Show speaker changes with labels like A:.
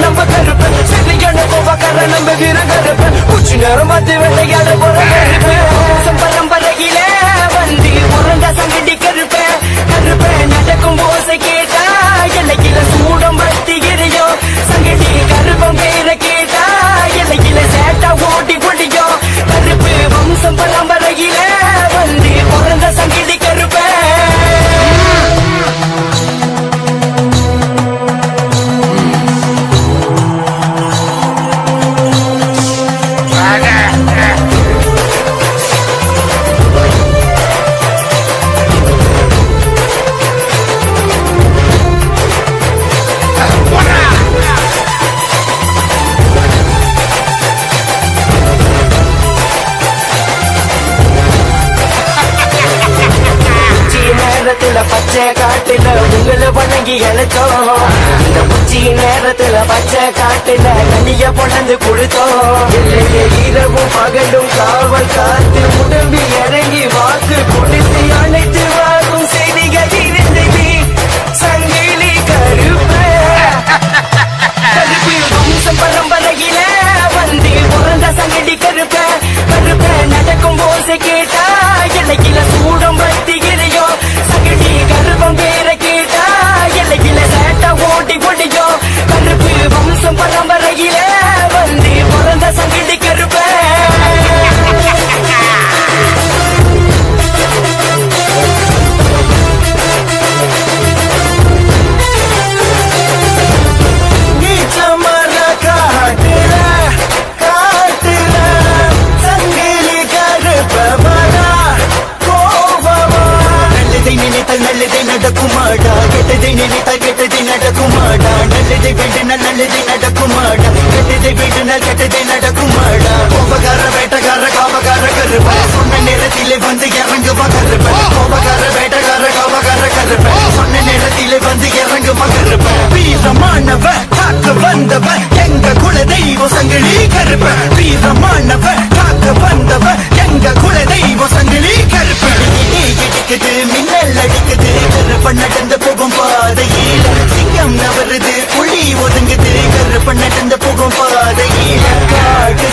A: நம்ம கருப்பு சரியான கோபக்கார நம்ம வீர கருப்பன் குச்சி நேரம் மாத்தி வெள்ளையாட போற காட்டுல உங்களை வணங்கி இழைச்சோம் இந்த உச்சி நேரத்துல பச்சை காட்டுல தண்ணிய பொழந்து கொடுத்தோம். இல்லையே இரவும் பகலும் காவல் காத்து உடம்பி இறங்கி வாக்கு கொடுத்து அனைத்து வாக்கும் செய்திகள் இருந்தது சங்கிலி கருப்பு. கருப்பு வம்சம் பரம்பரையில வந்து பிறந்த சங்கிலி கருப்ப. கருப்ப நடக்கும் போது கேட்டா
B: நல்லதை நடக்குமாடா. கெட்டதை நினைத்தா கெட்டதை நடக்குமாடா. நல்லதை வேண்டினால் நல்லதை நடக்குமாடா. கெட்டதை வேண்டினால் கெட்டதை நடக்குமாடா. கோபக்கார வேட்டக்கார காவக்கார கருப்பா சொன்ன நேரத்திலே வந்து இறங்குவா கருப்பா கோபக்கார கருப்ப நடந்து போகும் பாதையில். சிங்கம் நவருது புலி ஒதுங்குது கருப்ப நடந்த போகும் பாதையில். காடு